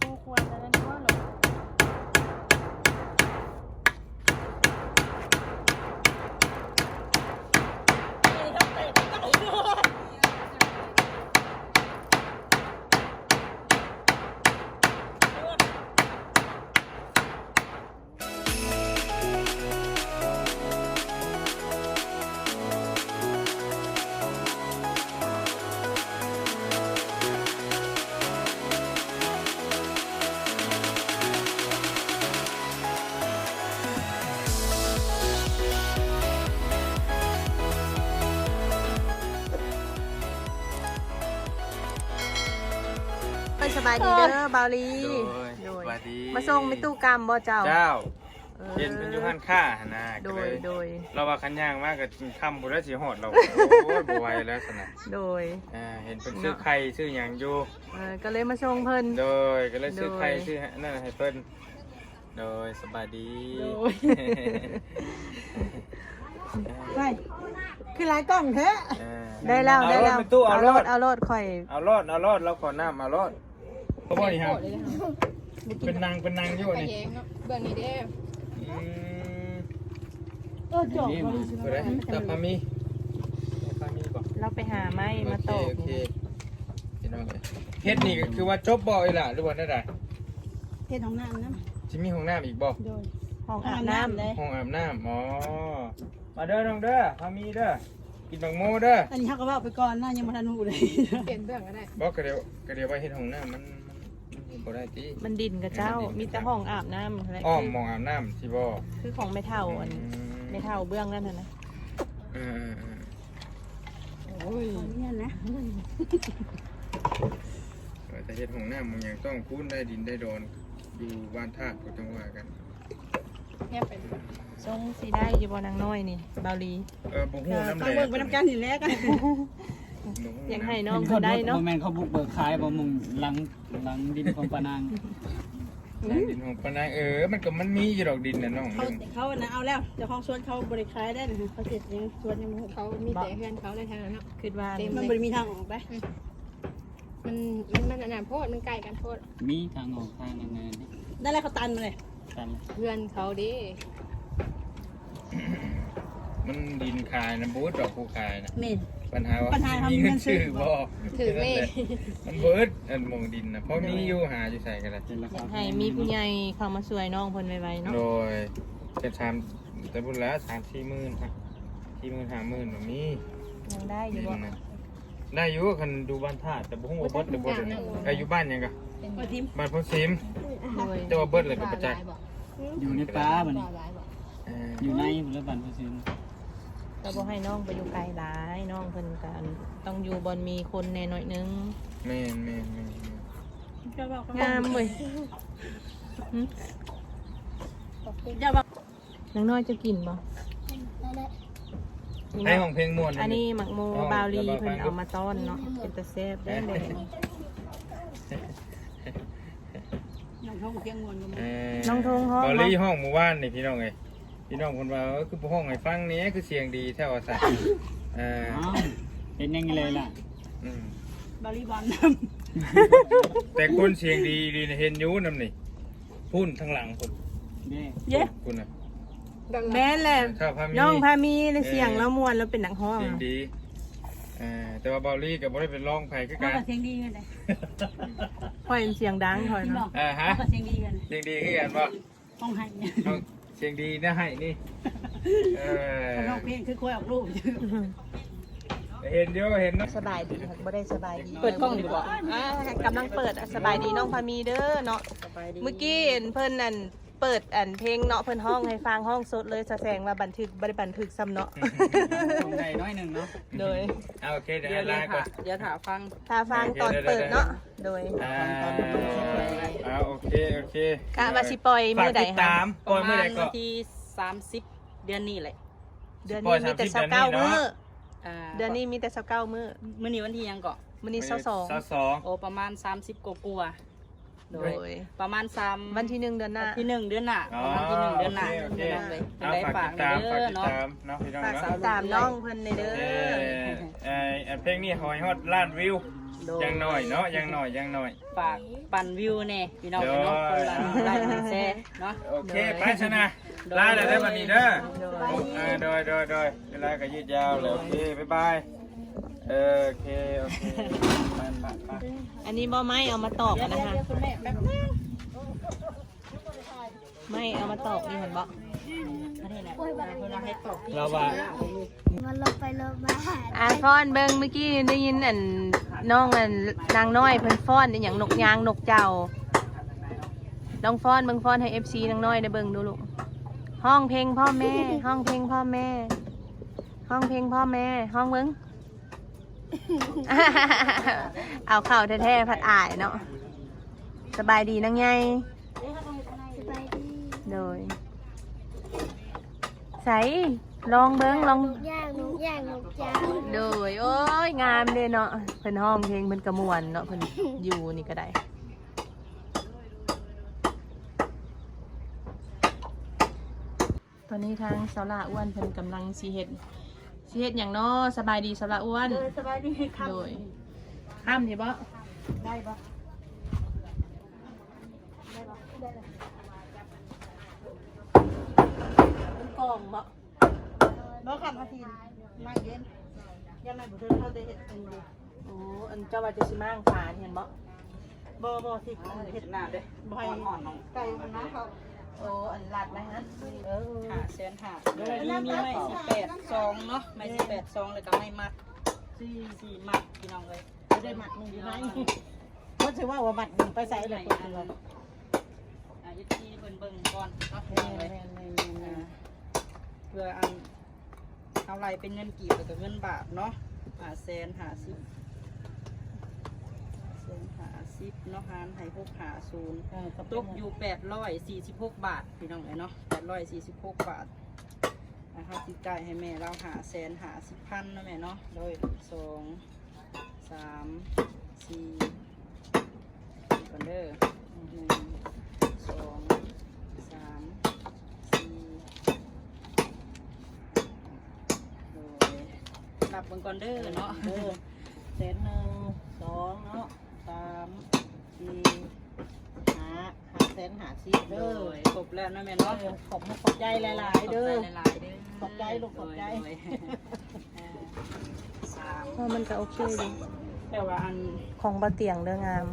คู่ควรแสบายดีเด้อบาวลีโดยสวัสดีมาส่งไม่ตู้กรรมบ่เจ้าเจ้าออเห็นเป็นอยูหันค่าหนนะโดก็เลยโดย เราว่าคันย่างมากกับคำบุรีสีหอดเราโอ้ยบไหวแล้วสนะโดยอ่าเห็นเป็นซื้อไข่ซื้อหยางอยู่เออก็เลยมาส่งเพิ่นโดยก็เลยซื้อไข่โดยซื้อนั่นให้เพิ่นโดยสบายดีโดยไปคือหลายกล้องแท้อ่าได้แล้วได้แล้วเอารถไปตู้เอารถเอารถข่อยเอารอดเอารอดเราขอน้ำเอารอด เขาบอกนี่ครับ เป็นนางเป็นนางอยู่นี่เบื้องนี้เด้ออืมเออจบนี่บริสุทไปเลยธิ์ตับพามีตับพามีก่อนเราไปหาไม้มาตโออกเคโอเคพี่น้องเอ้ยเฮ็ดนี่ก็คือว่าจบบ่อยล่ะหรือว่าได้ไดเทศของน้ำนะสิมีห้องน้ำอีกบ่โดยห้องอาบน้ำเลยห้องอาบน้ำอ๋อมาเด้อน้องเด้อพามีเด้อกินบังโมเด้ออันนี้เขาก็ว่าไปก่อนนะยังไม่ทันหูเลยเปลี่ยนเบื้องก็ได้บอกกระเดียวกระเดียวไว้เฮ็ดห้องน้ำมันมันมัน บ่ได้ติมันดินกับเจ้า มีแต่ห้องอาบน้ำอะไรอ้อมหมองอาบน้ำสิบ่คือของไม่เท่าอันอืมไม่เท่าเบื้องนั่นน่ะนะเออเออโอ้ยเนี่ยนะเออแต่เฮ็ดห้องน้ำมันยังต้องคูนได้ดินได้โดนอยู่บ้านธาตุก็ต้องว่ากันแค่เป็นทรงสีได้อยู่บนนางน้อยนี่บาวลีเออบ่ฮู้น้ำต้แดองงเบิ่งไปน้ำกันนี่แหละกันบ่ฮู้ อยากให้น้ำน้องเขาได้เนาะบ่แม่นเขาบุกเบิกขายบ่มุงหลังหลังดินของปานางดินของปะนางเออ มันก็มันมีอยู่ดอกดินน่ะน้องเขาเขานะเอาแล้วเจ้าของสวนเขาบริขายได้นะเขาเสร็จยังสวนยังไม่เขามีแต่เพื่อนเขาเลยทางนั้นเนาะคิดว่าเต็มมันบริมีทางออกได้มันมันมันอันนั้นโพดมันไกลกันโพดมีทางออกทางยังไงนี่ได้แล้วเขาตันมาเลยกันเพื่อนเขาเดิมันดินคายนะบูธดอกผู้คายนะเมน ปัญหาว่าปัญหาทำมีเงิเงินนซื้ซื้ออบ่ถือเมฆมันเบิดอันหมองดินนะเพราะมีอยู่หาอยู่ใส่กันเลยเป็นราอยาคากให้มีผู้ใหญ่เข้ามาช่วยน้องเพิ่นไวๆเนาะโดยจะทำแต่บุญแล้วสามสี่หมื่นครับสี่หมื่นห้าหมื่นแบบนี้ยังได้อดิยู่นบ่นะได้อยู่คันดูบ้านธาตุแต่บุ้งว่าเบิดแต่บ่เดี๋ยวนี้อายุบ้านยังกะมาทิมบ้านพ่อซิมโดยจะว่าเบิดเลยกับประจักษ์อยู่ในป่าบัดนี้หลายบอกเอออยู่ในพุ่นละบันพุ่นซิ ก็บ่ให้น้องไปอยู่ไกลหลายน้องเพิ่นกันต้องอยู่บนมีคนแน่หน่อยนึงแม่นแม่นแม่นแม่นจะบอกงามเว้ยหึจะบอกนางน้อยจะกินบ่นี่ให้เนาะห้องเพลงม่วนอันนี้หมักโมอ๋อบาวลีแล้วก็เพิ่นฟังเอามาต้อนเนาะเป็นตะแซ่บได้เลยน้องเขาเพียงงวนกันเออน้องทงห้องบอลบ่ลี่ห้องหมู่บ้านนี่พี่น้องไง พี่น้องคนว่าเออคือห้องไอ้ฟังนี้คือเสียงดีแท้ว่าซะเอออ้าวเป็นยังไงเลยล่ะอืมบริบอลน้แต่คนเสียงดีดีนะเห็นอยูนำนี่พุ่นทางหลังคนเด้เย้คุณน่ะดังแม่นแหละถ้าพามีน้องพามีในเสียงแล้วมวนแล้วเป็นหนังห้องเสียงอะดีเออแต่ว่าบอลลี่กับบ่ได้เป็นร้องไผ่คือำเขากันก็เสียงดีกันเลยค่อยเสียงดังค่อยที่บอเนาะกเออฮะเขาก็เสียงดีกันเสียงดีคือกันบ่ห้องให้เนี่ยเอา เสียงดีนะให้นี่ เออร้องเพลงคือคอยออกรูปเห็นเดียวเห็นเนาะสบายดีค่ะบ่ได้สบายดี เปิดกล้องดีกว่าอ่ากำลังเปิดอะสบายดีน้องพามีเด้อเนาะ เมื่อกี้เห็นเพิ่นนั่น เปิดอันเพลงเนาะเพิ่นห้องให้ฟังห้องสดเลยแสดงว่าบันทึกบ่ได้บันทึกซ้ำเนาะตรงใดน้อยหนึงเนาะโดยเอาโอเคเดี๋ยวให้ลาก่อนเดี๋ยวถาฟังถ้าฟังตอนเปิดเนาะโดยอ่าอ่าโอเคโอเคกะว่าสิปล่อยฝามื้กอใดติดคะตามปล่อยเมื่อใดก็วันที่30 เดือนนี้แหละ เดือนนี้มีแต่ปล่อย30 29มื้ออ่าเดือนนี้มีแต่29มื้อมื้อนี้วันที่หยังเกาะมื้อนี้สา22สองโอ้ประมาณ 30กว่ากว่าๆ โดโดยยประมาณ3วันที่หนึ่งเดือนหน้า ที่หนึ่งเดือนหน้าอ๋อประมาณที่หนึ่งเดือนหน้าโอเคเดือนโอเคเลยเอาได้ฝากฝากติดตามเด้ฝากอติดเนาะ ตามเนาะพี่น้องฝากเนาะติดตามน้องเพิ่นในเด้เอออเออเพลงนี้หอยฮอดล้านวิวโโดยยังหน่อยเนาะยังหน่อยยังหน่อย ฝากปั่นวิวแน่พี่น้องเนาะคนละไลค์หนึ่งแชร์เนาะ โอเคไปชนะลาเลยได้อวันนี้เด้ออ่าโดยโดยโดยเวลาก็ยืดยาวเลยโอเคบ๊ายบาย เออโอเคโอเคไปไปไปอันนี้บ่ไม้เอามาตอกอะนะคะคุณแม่แป๊บนึงไม่เอามาตอกนี่เห็นบ่อันนี้แหละเวลาให้ตกเราว่ามันลงไปลงมาอ่าฟ้อนเบิ่งเมื่อกี้ได้ยินอันน้องอันนางน้อยเพิ่นฟ้อนอหย่างนกยางนกเจ้าลองฟ้อนเบิ่งฟ้อนให้ FC นางน้อยได้เบิ่งดูลูกห้องเพลงพ่อแม่ ห้องเพลงพ่อแม่ ห้องเพลงพ่อแม่ ห้องเบิ่ง เอาเข่าแท้ๆพัดอายเนาะสบายดีนังไงสบายดีโดยใส่ลองเบิ้งลองนกย่างนกย่างนกเจ้าโดยโอ้ยงามเลยเนาะเพิ่นห้องเพลงเพิ่นกระมวลเนาะเพิ่นอยู่นี่ก็ได้ตอนนี้ทางสาวลาอ้วนเพิ่นกำลังสีเฮ็ด สีเฮ็ดอย่างเนาะสบายดีสาวลาอ้วนสบายดีครับโดยข้ามนี่บ่ได้ปะเป็นกล่องบ่บ่ขับมาทีมาเย็นยังไงบุตรเขาได้เห็ดเป็นดีโอ้อันเจ้าว่าจะสิมางฝานเห็นบ่บ่บ่สิเห็ดหน้าเด้บ่ให้ไก่มันนะเขา โอ้อันลัดไหมฮะเออหาแสนหามีมีไม่สิบแปดซองเนาะไม่สิบแปดซองเลยก็ไม่มัดสี่สี่มัดพี่น้องเลยได้หมัดหนึ่งอยู่ไหนเพราะถือว่าว่าหมัดหนึ่งไปใส่เลยตัวเดียวอายุที่เบิ่งเบิ่งก่อนเนาะพี่น้องเลยอ่าเพื่ออันเอาไรเป็นเงินกีบแล้วก็เงินบาทเนาะหาแสนหาสิบแสนหา สิบเนาะหารให้หกหาศูนย์ตกอยู่แปดร้อยสี่สิบหกบาทพี่น้องเอ้ยเนาะแปดร้อยสี่สิบหกบาทนะคะติดใจายให้แม่เราหาแสนหาสิบพันเนาะแม่เนาะโดยสองสามสี่กันเด้อหนึ่งสองสามสี่โดยรับเบิ่งก่อนเด้อเนาะ เออเศษหนึ่งสองเนาะ สามสี่หาหาเศษหาสิบโดเด้อยครบแล้วเนาะแม่เอเนาะอขอบขอบใจหลายๆเด้อ ขอบใจหลายๆเด้อขอบใจลูกขอบใจ โดยเออสามว่ามันก็โอเคอยู่แต่ว่าอันของบะเตียงเด้องาม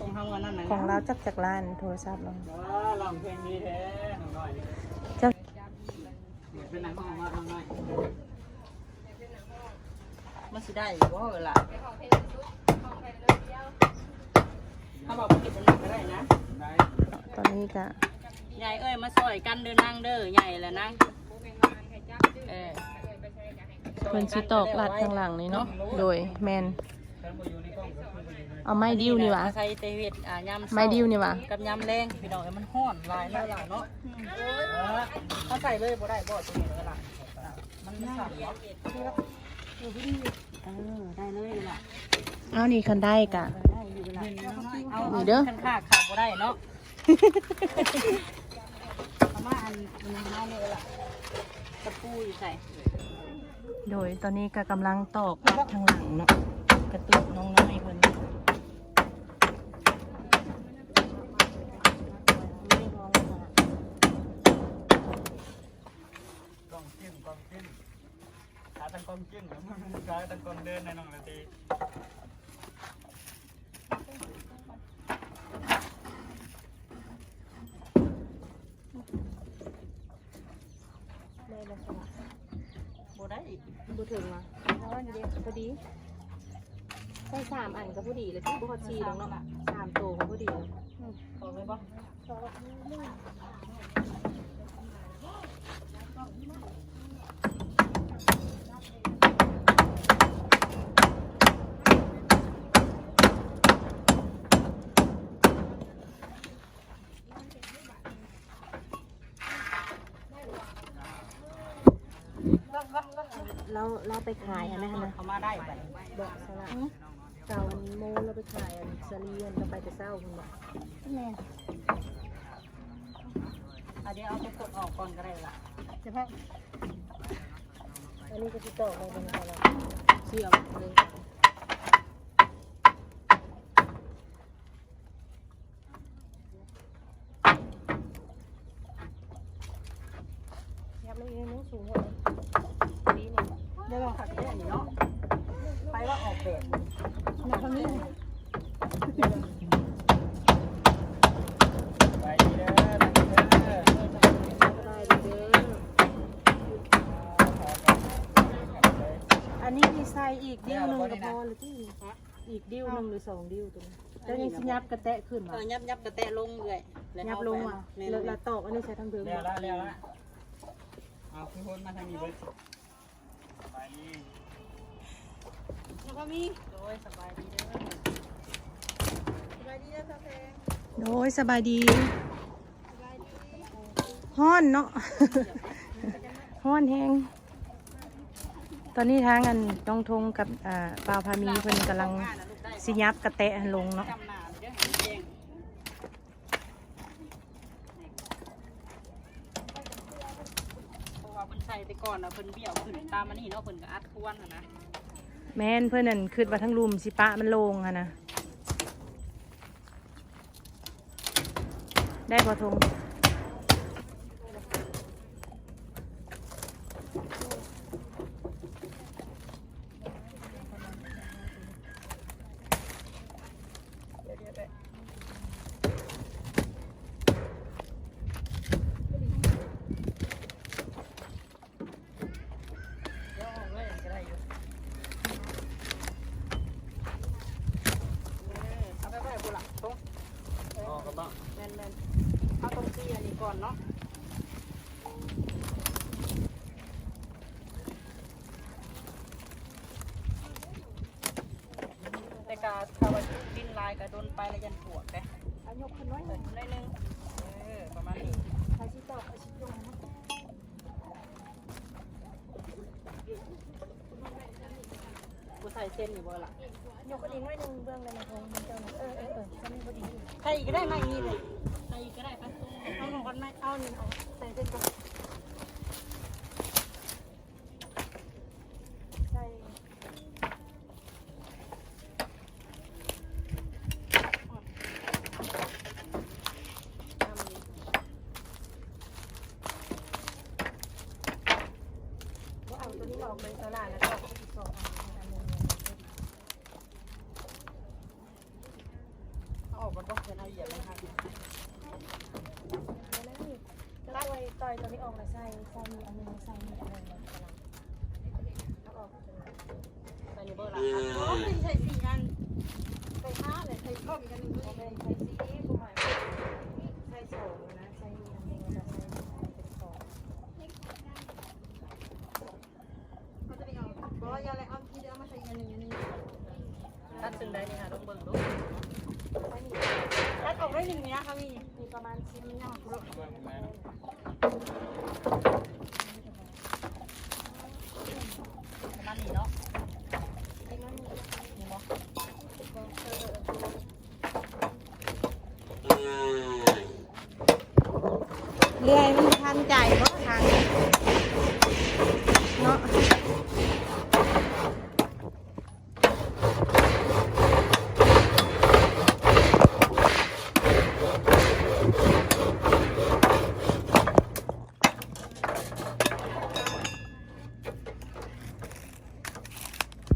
ตรงทางวันนั้นนะของเราจักจากร้านโทรศัพท์เราว้าลองเพลงนี้แท้หน่อยเจ้าเป็นหนังของมาหน่อยมันสิได้บ่เวลาถ้าบอกว่าเก็บเป็นหนักก็ได้นะได้ตอนนี้ก็ใหญ่เอ้ยมาซอยกันเดินนั่งเด้อใหญ่แล้วนั่งเออเพิ่นสิตอกลัดข้างหลังนี่เนาะโดยแมนเอาไม้ดิ้วนี่หวะใส่เตเวทอ่ายำไม้ดิ้วนี่หวะกับยำแรงพี่น้องเอ้ยมันห้อนลายเนาะล่ะเนาะถ้าใส่เลยบ่ได้บ่ตรงนี้เลยล่ะมันไม่สั่นเนาะ เออได้เลยล่ะเอานี่คันได้กะ ได้อยู่เวลาเอานี่เด้อขั้นค่าขาดบ่ได้เนาะเอามาอันนี้มาเลยล่ะตะปูอยู่ใส่โดยตอนนี้ก็กำลังตอกลัดข้างหลังเนาะกระตุกน้องน้อยเพิ่น กล้องจิ้มกล้องจิ้มขาตั้งกล้องจิ้มมันขา ตั้งกล้องเดินในน้องนาทีได้แล้วสละบ่ได้อีกบ่ถึงอะเพราะว่าเด็กพอดีใส่สามอันก็พอดีเลยที่บ่ฮอด4ดอกเนาะสามโตก็พอดีเลยขอเลยบ่ เราไปขายอันนั้นะเขามาได้ไปดอกสลัดเก่าโมเราไปขายอันสลีอันเราไปจะเศร้าคุณบอกแม่อันนี้เอาไปกดออกก่อนก็ได้ละใช่ไหมอันนี้ก็ที่ตอกเราเป็นอะไรเสี่อมเลยยับเลยนู้สูงเลย อีกดิ้วหนึ่งหรือสองดิ้วตัวนี้เจ้ายังสิยับกระแตะขึ้นเอมาอยับยับกระแตะลงเลยแวยับลงมาแม่นแล้วละตอกอันนี้ใช้ทางเดิมเร็วละเร็วละเอาพี่พลมาทางนี้เบิดไปดีแล้วก็มีโดยสบายดีเด้อสบายดีเด้อสะเพงโดยสบายดีฮ้อนเนาะฮ้อนแฮง ตอนนี้ทางอันต้องทงกับอ่าปาวพามีเพิ่นกำลังสิยับกระแตะลงเนาะจำหนาเดี๋ยวเห็นเองเพราะว่าเพิ่นใส่ไปก่อนนะเพิ่นเบี้ยวขึ้นตามมานี่เนาะเพิ่นก็อัดทวนนะนะแม่นเพื่อนนั่นคืดว่าทั้งรุมสิปะมันลงอะนะได้พอทง เดี๋ยวออกเลยก็ได้อยู่เออเอาไปไว้บุหลักตรง ออกกันบ้าง แม่นๆเอาตรงที่อันนี้ก่อนเนาะแต่กาถ้าว่าดินลายก็โดนไปแล้วยันปวดเด้ เอายกขึ้นไว้ เปิดได้นึงเออประมาณนี้ ใช้ชิตอกใช้ชิตอก กู ใส่เส้นอยู่บ่ล่ะยกกระดิ่งไว้หนึ่งเบื้องเลยนะทงมันเจ้าหนึ่งเออเออเออจะมีพอดีใครอีกก็ได้ไหมนี่เลยใครอีกก็ได้ปะเอาหนึ่งก่อนไหมเอาหนึ่งเอาใส่เส้นก่อน ใช่ว่าเอาตัวนี้ออกไปตลาดแล้วก็เอาอีกสองอันอันหนึ่ง เอาออกก่อนบ่เดี๋ยวเอาเหยียบเลยค่ะ แล้วนี่ต่อยต่อยตัวนี้ออกแล้วใส่ใส่มีอันหนึงใส่มีอันหนึงแล้วกำลังเอาออกไปเลย ใส่นี่เบอร์ละอ๋อไม่ใส่สี่อันใส่ห้าเลยใส่ครบอีกอันหนึ่งด้วย ใส่ใส่ซีอิ๊วกูหมายว่าใส่สองนะใส่มีอันหนึงแล้วก็ใส่เป็นสอง เขาจะไปเอาบ่อย่าอะไรเอาทีเดียวเอามาใส่อีกอันหนึ่งอันหนึ่งตัดซึ่งได้นี่ค่ะต้องเบิ่งดู ใส่นี่ ตัดออกได้หนึ่งเนี่ยค่ะมี มีประมาณสิบนิ้ว ประมาณนี้เนาะ เรื่อยมันทันใจเพราะทางเนาะ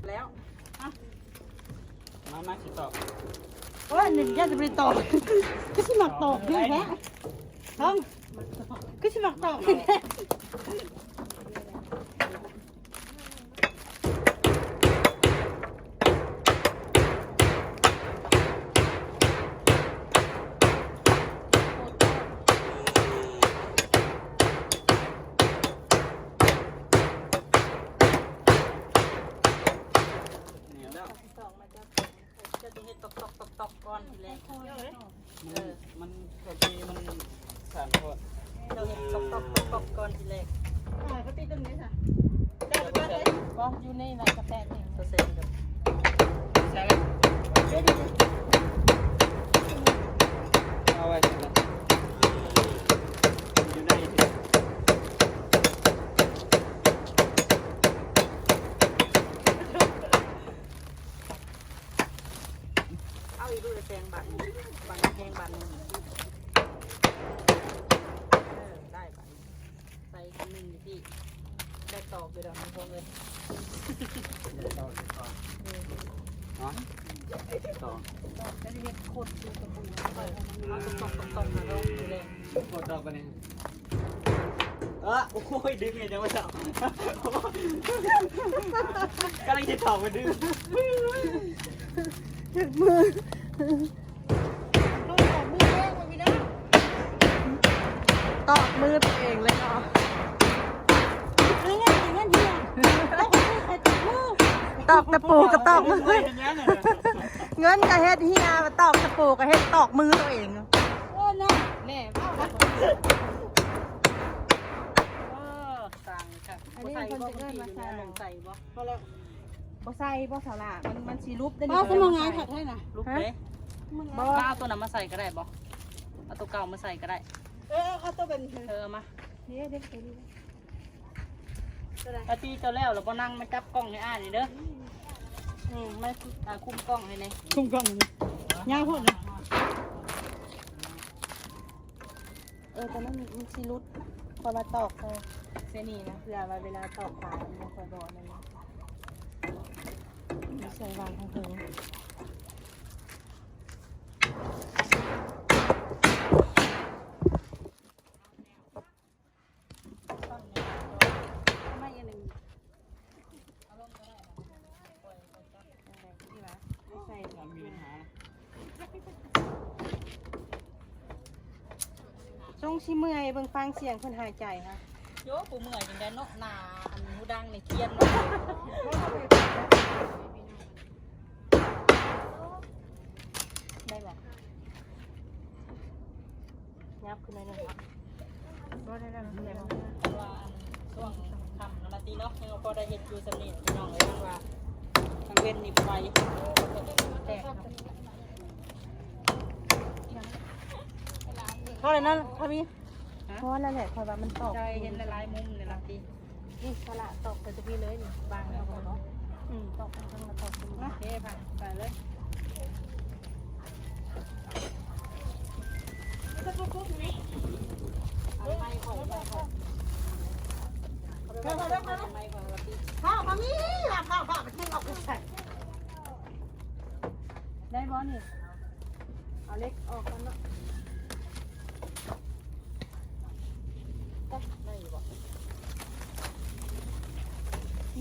แล้ว มามาสิตอบ โอ้ยหนึ่งย่าจะไปตอบก็สมัครตอบด้วยแฮะท้อง ก็สมัครตอบด้วยแฮะจะต้องให้ตอกตอกตอกตอกก่อนทีแรก มันมันปกติมันสั่นโคตร เราเห็นตอกตอกตอกตอกก่อนทีแรกอ่าเขาตีตรงนี้ค่ะได้หรือเปล่าเลย ก็อยู่ในร้านกาแฟเอง ตัวเซนกับ ใช่เลยเอาไว้สินะอยู่ในที่ เอาอีกดูเลยแซงบัตรบัตรแพงบัตรหนึ่งเออได้บัตรใส่คนหนึ่งอยู่ที่ ได้ตอบไปดอกมันคงเลยต่อต่อเนาะต่อจะได้เห็นโคตรดูกระปุกเอาตรงตรงๆมาลงอยู่เลยกดต่อกันเนี่ยเออโอ้ยดึงไงจะไม่ต่อกำลังจะต่อมาดึงตอกมือตัวเองเลยเนาะตอกตะปูกับตอกมือ เงินกับเฮ็ดเฮีย มาตอกตะปูกับเฮ็ดตอกมือตัวเองเนาะแน่พ่อสั่งค่ะใส่บ่คนที่อยู่ในลงใส่บ่พอแล้วบ่ใส่บ่สาระมันมันสิรูปได้พ่สมองงานถักให้นะลูกเด้บ่เอาตัวนั้นมาใส่ก็ได้บ่เอาตัวเก่ามาใส่ก็ได้ เออเขาต้องเป็นเธอมานี่เด็กตัวนี้อาทีเจ้าแล้วเราบ่นั่งมาจับกล้องให้อ่านนี่เด้อ อืมไม่อ่าคุมกล้องให้แน่คุ้มกล้องยาวพูดนะเออตอนนั้นมันสิรูปพอมาตอกเอาเสนี่นะเพื่อว่าเวลาตอกขามันบ่ค่อยบ่นั่นนะมีใส่วางทางถึงไม่อันนึง ใส่ มีปัญหา จง สิเมื่อยเบิ่งฟังเสียงเพิ่นหายใจค่ะโยกูเมื่อยจังได้เนาะหน้าอันหูดังนี่เทียนเนาะได้บ่ยับขึ้นได้เลยเนาะบ่ได้แล้วได้บ่ว่าอันช่วงค่ำนาทีเนาะยังพอได้เห็นอยู่สนิทพี่น้องเลยมันว่าทางเว้นนี่ไฟแตกครับเท่าไหร่นั่นพ่อพี่เพราะนั่นแหละคอยว่ามันตอกใจเห็นหลายๆมุมในนาทีนี่สละตอกไปจะพี่เลยนี่บางแล้วก็เนาะอืมตอกไปข้างละตอกตรงโอนี้เคผ่านไปเลยเอาไม้ข่อยไม้ข่อยเอาไปไว้เอาไม้ข่อยนาทีข้าวมามีหลับข้าวข้าวทิ้งออกไปใส่ได้บ่นี่เอาเล็กออกกันเนาะ ได้อยู่บ่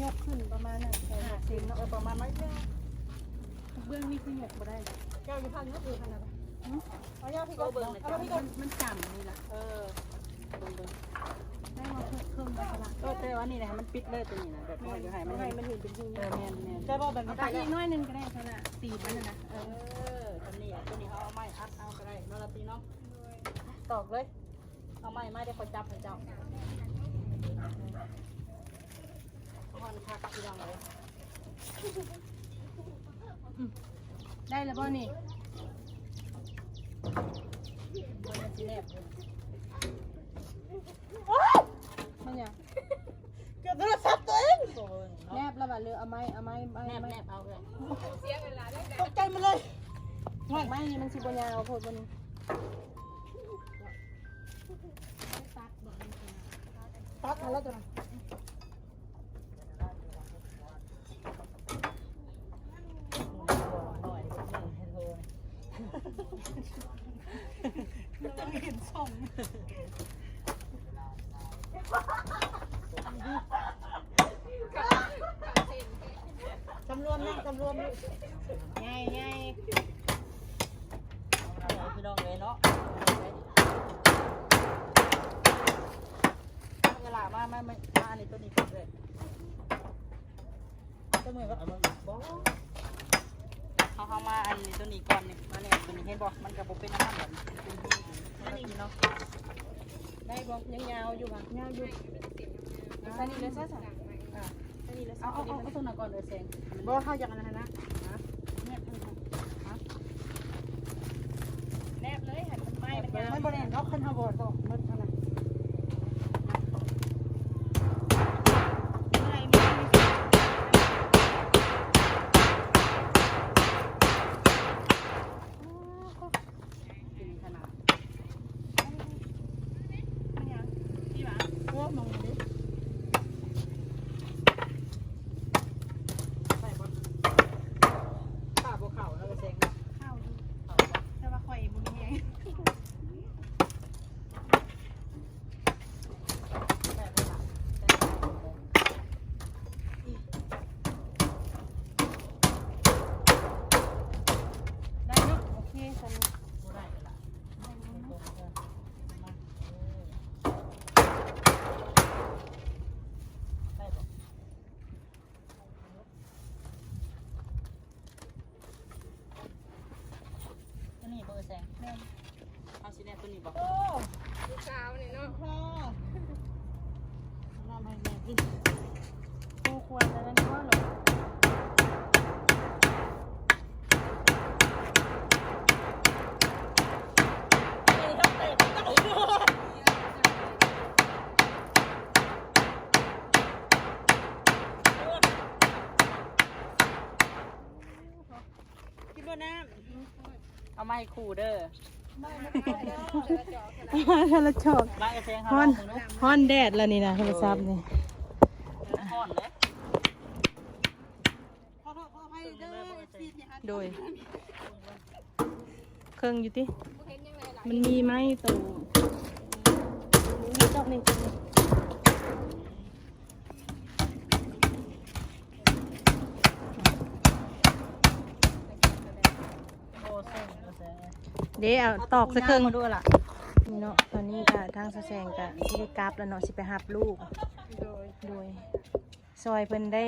ยกขึ้นประมาณนั้นใส่ห้าหกสิสิบบเนาะเนาะประมาณนั้นเบื้องนี่คือหยกบ่ได้แก้วอยู่ข้างนี้ก็คือขนาดนั้นเอาย่าพี่ก็ก็เบิ่เบิ่งงเลยเอาจ้ะพี่ก็มันจำนี่ละเออเบิ่งเบิ่งได้มาเพิ่มเพิ่มไปสละก็แต่ว่านี่นะมันปิดเลยตัวนี้นะแบบนี้จะให้มันให้ให้มัมันนเห็นเป็นจริงเออแม่นแม่นใช่ป่ะแบบเอานี้ไปอีกน้อยหนึงก็ได้สละตีมันน่ะนะเอเอออตัวนี้อะตัวนี้เขาเอาไม้อัดเอาก็ได้นอนตีเนาะตอกเลยเอาไม้ไม้ได้คนจับให้เจ้า พอนคักที่ดังเลยได้แล้วบ่นี่มันสิแนบเลยมันหยังเกือบโทรศัพท์ตัวเองโซ่เบิ่งแนเนาะบแล้วบัดเรือเอาไม้เอาไม้ไม้แนบไม้แนบเอาเลยตกใจมาเลยไม้นี่มันสิบ่ยาวโพดบ่นี่ตัดมาแล้วจ้ะหน่อยให้โทร จำรวมนะจำรวมนะ ง่ายง่าย เอาพี่น้องเลยเนาะเว ลามามามามาในตัวนี้เลยตัวมือก็เอามาบอกเขาเข้ามาอันนี้ตัวนี้ก่อนนี่มาเนี่ยตัวนี้เห็นบอกมันกับโบเป็นน้ำมันแบบเป็นอันนี้เนาะได้บ่ยังยาวอยู่ค่ะยาวอยู่ใส่นี่เลยซะซะอ่าใส่นี่เลยซะเอาเอาเอาเอาตัวนั้นก่อนเลยเซงบอกเข้าอย่างนั้นนะ เนี่ยมันค่ะ แนบเลยให้มันไม้มันยาว ไม่บริเวณเขาขึ้นเขาบอกบอกมันอะไร เป็นขนาด เออมองดิ อแซงเอาสีแดงตัวนี้บอกลูกสาวนี่เนาะพ่อน้ำให้แม่กินคู่ควรแล้วนี่ว่าหรอกินด้วยน้ำเอามา ให้คู่เด้อโทรศัพท์มาไอ้แซงฮเขาอลอนงมึงดูฮอนแดดแล้วนี่นะโทรศัพท์นี่ห่อนเลยโดย เครื่องอยู่ติบ่เห็นยังไงล่ะมันมีไหมตัวมีจอกหนึ่ง โอ้เส้นโอ้แซง เดี๋ยวเอาตอกสักเครื่องมาด้วยล่ะนี่เนาะตอนนี้ก็ทางสะแสงก็สิได้กลับแล้วเนาะสิไปหับลูกโดยโดยซอยเพิ่นได้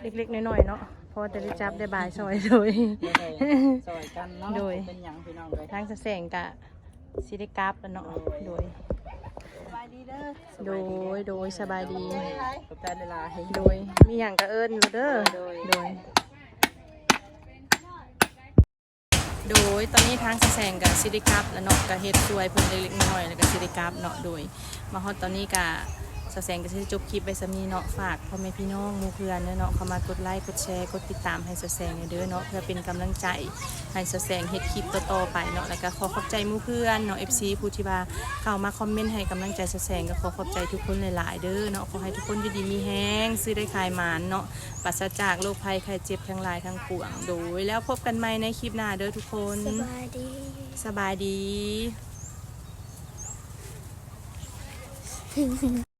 เล็กๆน้อยๆเนาะเพอจะได้จับได้บายซอยโดยไม่ได้ซอยกันเนาะโดยเป็นหยังพี่น้องเลยทางสะแสงก็สิได้กลับแล้วเนาะโดยสบายดีเด้อโดยโดยสบายดีขอบใจหลายๆโดยมีอย่างก็เอิญเด้อโดย โด ยตอนนี้ทางแสงกับซิริกับและเนาะกับเฮ็ดช่วยเพิ่นเล็กๆน้อยๆแล้วก็ซิริกับเนาะโดย มาฮอดตอนนี้กับ สะแสงก็สิจบคลิปไว้สำนี้เนาะฝากพ่อแม่พี่น้องหมู่เพื่อนเนาะเข้ามากดไลค์กดแชร์กดติดตามให้สะแสงเด้อเนาะเพื่อเป็นกำลังใจให้สะแสงเฮ็ดคลิปต่อๆไปเนาะแล้วก็ขอขอบใจหมู่เพื่อนเนาะ FC ผู้ที่ว่าเข้ามาคอมเมนต์ให้กำลังใจสะแสงก็ขอขอบใจทุกคนหลายๆเด้อเนาะขอให้ทุกคนอยู่ดีมีแฮงซื้อได้ขายหมานเนาะปราศจากโรคภัยไข้เจ็บทั้งหลายทั้งปวงโดย แล้วพบกันใหม่ในคลิปหน้าเด้อทุกคนสบายดีสบายดี